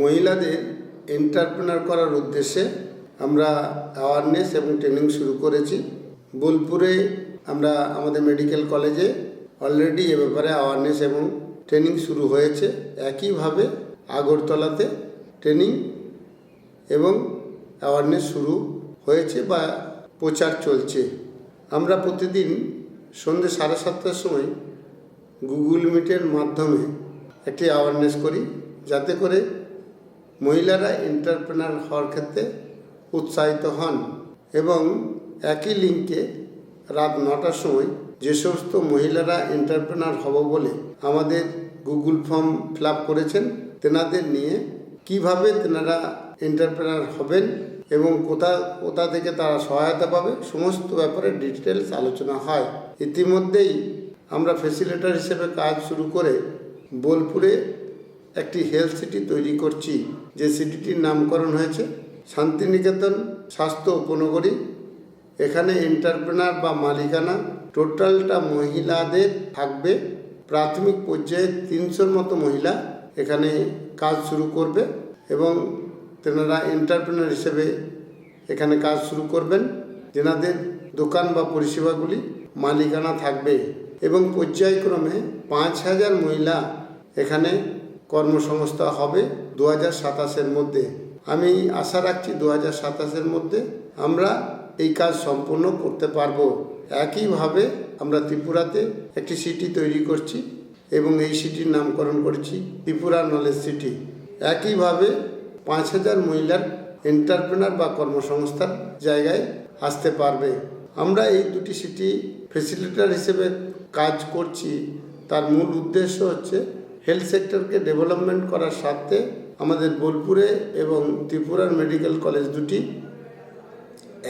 মহিলাদের এন্টারপ্রেনার করার উদ্দেশ্যে আমরা অ্যাওয়ারনেস এবং ট্রেনিং শুরু করেছি। বোলপুরে আমরা আমাদের মেডিকেল কলেজে অলরেডি এ ব্যাপারে অ্যাওয়ারনেস এবং ট্রেনিং শুরু হয়েছে। একইভাবে আগরতলাতে ট্রেনিং এবং অ্যাওয়ারনেস শুরু হয়েছে বা প্রচার চলছে। আমরা প্রতিদিন সন্ধ্যে সাড়ে সাতটার সময় গুগল মিটের মাধ্যমে একটি অ্যাওয়ারনেস করি। যাতে করে মহিলারা এন্টারপ্রেনার হওয়ার ক্ষেত্রে উৎসাহিত হন এবং একই লিঙ্কে রাত নটার সময় যে সমস্ত মহিলারা এন্টারপ্রেনার হব বলে আমাদের গুগল ফর্ম ফিল করেছেন, তেনাদের নিয়ে কীভাবে তেনারা এন্টারপ্রেনার হবেন এবং কোথা কোথা থেকে তারা সহায়তা পাবে, সমস্ত ব্যাপারে ডিটেলস আলোচনা হয়। ইতিমধ্যেই আমরা ফেসিলিটার হিসেবে কাজ শুরু করে বোলপুরে একটি হেলথ সিটি তৈরি করছি, যে সিটিটির নামকরণ হয়েছে শান্তিনিকেতন স্বাস্থ্য উপনগরী। এখানে এন্টারপ্রেনার বা মালিকানা টোটালটা মহিলাদের থাকবে। প্রাথমিক পর্যায়ে তিনশোর মতো মহিলা এখানে কাজ শুরু করবে এবং তেনারা এন্টারপ্রেনার হিসেবে এখানে কাজ শুরু করবেন। যেনাদের দোকান বা পরিষেবাগুলি মালিকানা থাকবে এবং পর্যায়ক্রমে পাঁচ হাজার মহিলা এখানে কর্মসংস্থা হবে দু হাজার সাতাশের মধ্যে। আমি আশা রাখছি দু হাজার সাতাশের মধ্যে আমরা এই কাজ সম্পূর্ণ করতে পারব। একইভাবে আমরা ত্রিপুরাতে একটি সিটি তৈরি করছি এবং এই সিটির নামকরণ করেছি ত্রিপুরা নলেজ সিটি। একইভাবে পাঁচ হাজার মহিলার এন্টারপ্রেনার বা কর্মসংস্থার জায়গায় আসতে পারবে। আমরা এই দুটি সিটি ফেসিলিটার হিসেবে কাজ করছি। তার মূল উদ্দেশ্য হচ্ছে হেলথ সেক্টরকে ডেভেলপমেন্ট করার স্বার্থে আমাদের বোলপুরে এবং ত্রিপুরার মেডিকেল কলেজ দুটি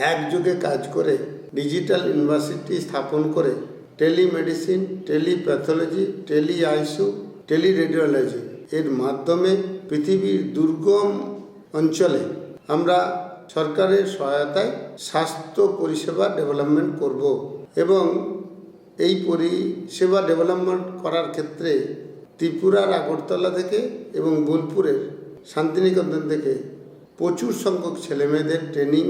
একযোগে কাজ করে ডিজিটাল ইউনিভার্সিটি স্থাপন করে telemedicine telepathology tele ICU teleradiology এর মাধ্যমে পৃথিবীর দুর্গম অঞ্চলে আমরা সরকারের সহায়তায় স্বাস্থ্য পরিষেবা ডেভেলপমেন্ট করব এবং এই পরিষেবা ডেভেলপমেন্ট করার ক্ষেত্রে ত্রিপুরার আগরতলা থেকে এবং বোলপুরের শান্তিনিকেতন থেকে প্রচুর সংখ্যক ছেলেমেয়েদের ট্রেনিং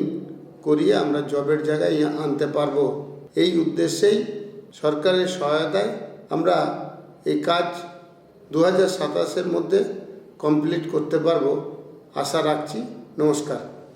করিয়ে আমরা জবের জায়গায় আনতে পারব। এই উদ্দেশ্যেই সরকারের সহায়তায় আমরা এই কাজ দু হাজার মধ্যে কমপ্লিট করতে পারব। আশা রাখছি। নমস্কার।